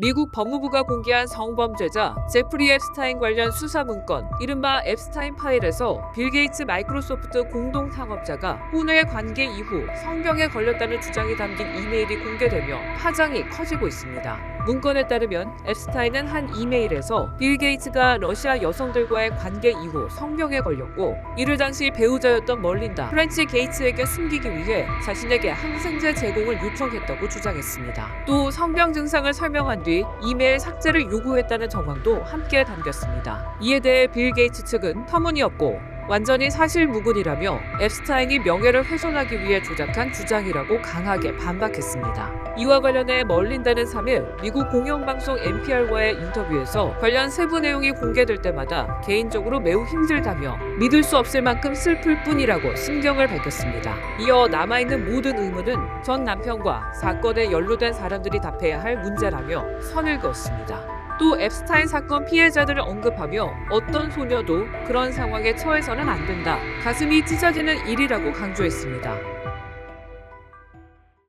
미국 법무부가 공개한 성범죄자 제프리 앱스타인 관련 수사 문건, 이른바 앱스타인 파일에서 빌 게이츠 마이크로소프트 공동 창업자가 혼외 관계 이후 성병에 걸렸다는 주장이 담긴 이메일이 공개되며 파장이 커지고 있습니다. 문건에 따르면 앱스타인은 한 이메일에서 빌 게이츠가 러시아 여성들과의 관계 이후 성병에 걸렸고 이를 당시 배우자였던 멀린다 프렌치 게이츠에게 숨기기 위해 자신에게 항생제 제공을 요청했다고 주장했습니다. 또 성병 증상을 설명한 뒤 이메일 삭제를 요구했다는 정황도 함께 담겼습니다. 이에 대해 빌 게이츠 측은 터무니없고 완전히 사실무근이라며 앱스타인이 명예를 훼손하기 위해 조작한 주장이라고 강하게 반박했습니다. 이와 관련해 멀린다는 3일 미국 공영방송 NPR과의 인터뷰에서 관련 세부 내용이 공개될 때마다 개인적으로 매우 힘들다며 믿을 수 없을 만큼 슬플 뿐이라고 심경을 밝혔습니다. 이어 남아있는 모든 의문은 전 남편과 사건에 연루된 사람들이 답해야 할 문제라며 선을 그었습니다. 또 앱스타인 사건 피해자들을 언급하며 어떤 소녀도 그런 상황에 처해서는 안 된다. 가슴이 찢어지는 일이라고 강조했습니다.